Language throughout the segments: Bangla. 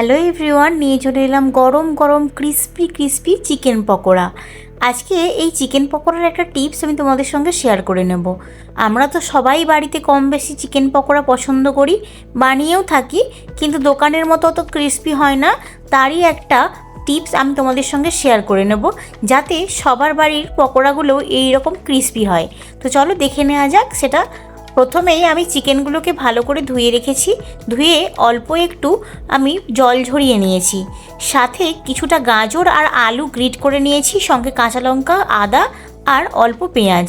হ্যালো এভরিওয়ান নিয়ে চলে এলাম গরম গরম ক্রিস্পি ক্রিস্পি চিকেন পকোড়া। আজকে এই চিকেন পকোড়ার একটা টিপস আমি তোমাদের সঙ্গে শেয়ার করে নেব। আমরা তো সবাই বাড়িতে কম বেশি চিকেন পকোড়া পছন্দ করি, বানিয়েও থাকি, কিন্তু দোকানের মতো অত ক্রিস্পি হয় না। তারই একটা টিপস আমি তোমাদের সঙ্গে শেয়ার করে নেব, যাতে সবার বাড়ির পকোড়াগুলো এই রকম ক্রিস্পি হয়। তো চলো দেখে নেওয়া যাক, সেটা প্রথমেই আমি চিকেনগুলোকে ভালো করে ধুয়ে রেখেছি, ধুয়ে অল্প একটু আমি জল ঝরিয়ে নিয়েছি। সাথে কিছুটা গাজর আর আলু গ্রিট করে নিয়েছি, সঙ্গে কাঁচা লঙ্কা, আদা আর অল্প পেঁয়াজ।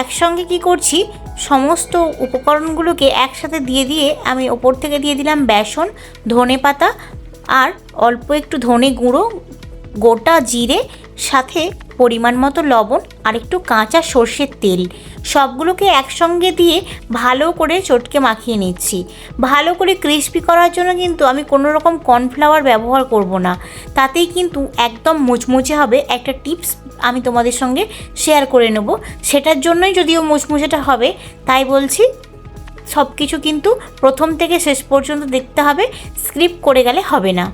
একসঙ্গে কি করছি? সমস্ত উপকরণগুলোকে একসাথে দিয়ে দিয়ে আমি ওপর থেকে দিয়ে দিলাম বেসন, ধনে পাতা আর অল্প একটু ধনে গুঁড়ো, গোটা জিরে, সাথে পরিমাণ মতো লবণ আর একটু কাঁচা সর্ষের তেল। সবগুলোকে একসঙ্গে দিয়ে ভালো করে চটকে মাখিয়ে নিচ্ছি। ভালো করে ক্রিস্পি করার জন্য কিন্তু আমি কোনো রকম কর্নফ্লাওয়ার ব্যবহার করব না। তাতেই কিন্তু একদম মুচমুচে হবে একটা টিপস আমি তোমাদের সঙ্গে শেয়ার করে নেব। সেটার জন্যই যদিও মুচমুচেটা হবে, তাই বলছি সব কিছু কিন্তু প্রথম থেকে শেষ পর্যন্ত দেখতে হবে স্ক্রিপ্ট করে গেলে হবে না।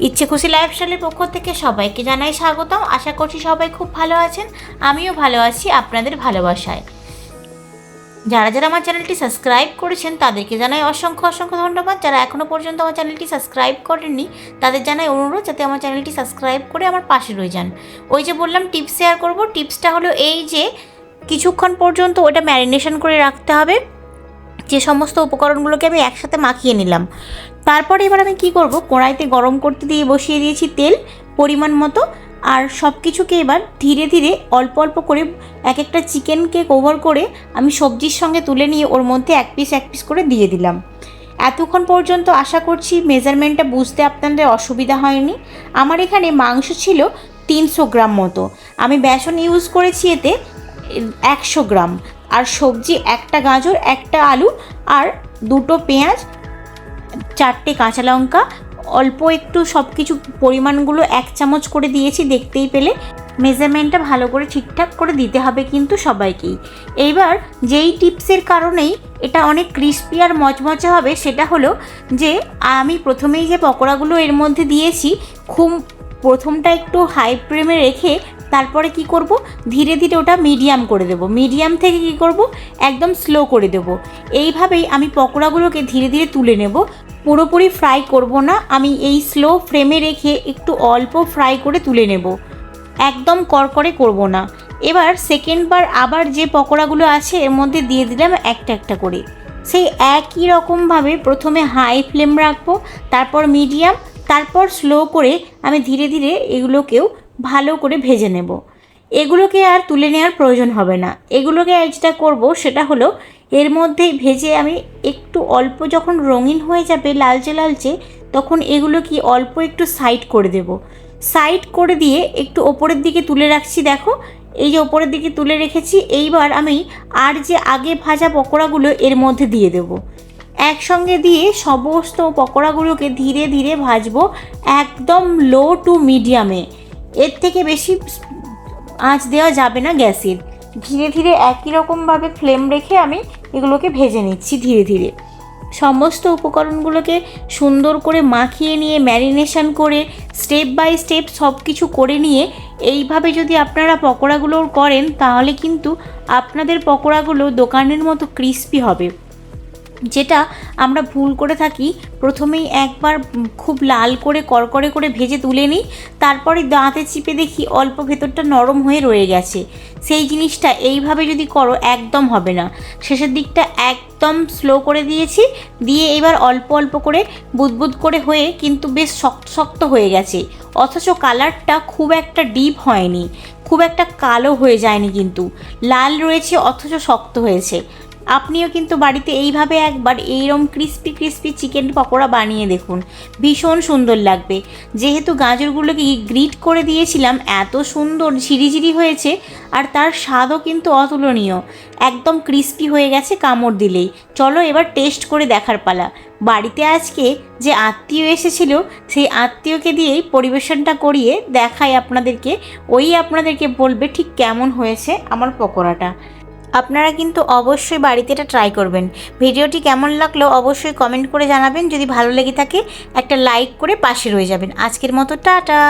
ইচ্ছে খুশি লাইফস্টাইলের পক্ষ থেকে সবাইকে জানাই স্বাগতম। আশা করছি সবাই খুব ভালো আছেন, আমিও ভালো আছি আপনাদের ভালোবাসায়। যারা যারা আমার চ্যানেলটি সাবস্ক্রাইব করেছেন, তাদেরকে জানাই অসংখ্য অসংখ্য ধন্যবাদ। যারা এখনও পর্যন্ত আমার চ্যানেলটি সাবস্ক্রাইব করেননি, তাদের জানাই অনুরোধ যাতে আমার চ্যানেলটি সাবস্ক্রাইব করে আমার পাশে রয়ে যান। ওই যে বললাম, টিপস শেয়ার করব। টিপসটা হলো এই যে, কিছুক্ষণ পর্যন্ত ওটা ম্যারিনেশন করে রাখতে হবে। যে সমস্ত উপকরণগুলোকে আমি একসাথে মাখিয়ে নিলাম। তারপরে এবার আমি কি করব? কড়াইতে গরম করতে দিয়ে বসিয়ে দিয়েছি তেল পরিমাণ মতো আর সব কিছুকে এবার ধীরে ধীরে অল্প অল্প করে এক একটা চিকেনকে কভার করে আমি সবজির সঙ্গে তুলে নিয়ে ওর মধ্যে এক পিস এক পিস করে দিয়ে দিলাম। এতক্ষণ পর্যন্ত আশা করছি মেজারমেন্টটা বুঝতে আপনাদের অসুবিধা হয়নি। আমার এখানে মাংস ছিল তিনশো গ্রাম মতো। আমি বেসন ইউজ করেছি এতে একশো গ্রাম। আর সবজি, একটা গাজর, একটা আলু আর দুটো পেঁয়াজ, চারটে কাঁচা লঙ্কা, অল্প একটু সব কিছু পরিমাণগুলো এক চামচ করে দিয়েছি, দেখতেই পেলে। মেজারমেন্টটা ভালো করে ঠিকঠাক করে দিতে হবে কিন্তু সবাইকেই। এইবার যেই টিপসের কারণেই এটা অনেক ক্রিস্পি আর মচমচে হবে, সেটা হলো যে, আমি প্রথমেই যে পকোড়াগুলো এর মধ্যে দিয়েছি, খুব প্রথমটা একটু হাই ফ্লেমে রেখে তারপরে কি করব? ধীরে ধীরে ওটা মিডিয়াম করে দেব। মিডিয়াম থেকে কি করব? একদম স্লো করে দেব। এইভাবেই আমি পকোড়াগুলোকে ধীরে ধীরে তুলে নেব। পুরোপুরি ফ্রাই করব না। আমি এই স্লো ফ্লেমে রেখে একটু অল্প ফ্রাই করে তুলে নেব। একদম করকরে করব না। এবার সেকেন্ডবার আবার যে পকোড়াগুলো আছে, এর মধ্যে দিয়ে দিলাম একটা একটা করে। সেই একই রকমভাবে প্রথমে হাই ফ্লেম রাখব, তারপর মিডিয়াম তারপর স্লো করে আমি ধীরে ধীরে এগুলোকেও ভালো করে ভেজে নেব। এগুলোকে আর তুলে নেওয়ার প্রয়োজন হবে না। এগুলোকে আর যেটা করব সেটা হলো এর মধ্যেই ভেজে আমি একটু অল্প যখন রঙিন হয়ে যাবে লালচে লালচে তখন এগুলো কি অল্প একটু সাইড করে দেব। সাইড করে দিয়ে একটু ওপরের দিকে তুলে রাখছি দেখো। এই যে ওপরের দিকে তুলে রেখেছি, এইবার আমি আর যে আগে ভাজা পকোড়াগুলো এর মধ্যে দিয়ে দেব। একসঙ্গে দিয়ে সমস্ত পকোড়াগুলোকে ধীরে ধীরে ভাজবো একদম লো টু মিডিয়ামে এর থেকে বেশি আঁচ দেওয়া যাবে না গ্যাসের। ধীরে ধীরে একই রকমভাবে ফ্লেম রেখে আমি এগুলোকে ভেজে নিচ্ছি ধীরে ধীরে। সমস্ত উপকরণগুলোকে সুন্দর করে মাখিয়ে নিয়ে ম্যারিনেশন করে স্টেপ বাই স্টেপ সব কিছু করে নিয়ে এইভাবে যদি আপনারা পকোড়াগুলো করেন তাহলে কিন্তু আপনাদের পকোড়াগুলো দোকানের মতো ক্রিস্পি হবে। যেটা আমরা ভুল করে থাকি, প্রথমেই একবার খুব লাল করে করকরে করে ভেজে তুলে নিই, তারপরে দাঁতে চিপে দেখি অল্প ভেতরটা নরম হয়ে রয়ে গেছে। সেই জিনিসটা এইভাবে যদি করো, একদম হবে না। শেষের দিকটা একদম স্লো করে দিয়েছি, দিয়ে এবার অল্প অল্প করে বুদবুদ করে হয়ে কিন্তু বেশ শক্ত শক্ত হয়ে গেছে। অথচ কালারটা খুব একটা ডিপ হয়নি, খুব একটা কালো হয়ে যায়নি কিন্তু। লাল রয়েছে, অথচ শক্ত হয়েছে। আপনিও কিন্তু বাড়িতে এইভাবে একবার এইরকম ক্রিস্পি ক্রিস্পি চিকেন পকোড়া বানিয়ে দেখুন। ভীষণ সুন্দর লাগবে। যেহেতু গাজরগুলোকে গ্রিট করে দিয়েছিলাম, এত সুন্দর ঝিরিঝিরি হয়েছে আর তার স্বাদও কিন্তু অতুলনীয়। একদম ক্রিস্পি হয়ে গেছে কামড় দিলেই। চলো এবার টেস্ট করে দেখার পালা। বাড়িতে আজকে যে আত্মীয় এসেছিল, সেই আত্মীয়কে দিয়েই পরিবেশনটা করিয়ে দেখাই আপনাদেরকে। ওই আপনাদেরকে বলবে ঠিক কেমন হয়েছে আমার পকোড়াটা। আপনারা কিন্তু অবশ্যই বাড়িতে এটা ট্রাই করবেন। ভিডিওটি কেমন লাগল অবশ্যই কমেন্ট করে জানাবেন। যদি ভালো লেগে থাকে, একটা লাইক করে পাশে রয়ে যাবেন। আজকের মতো, টাটা!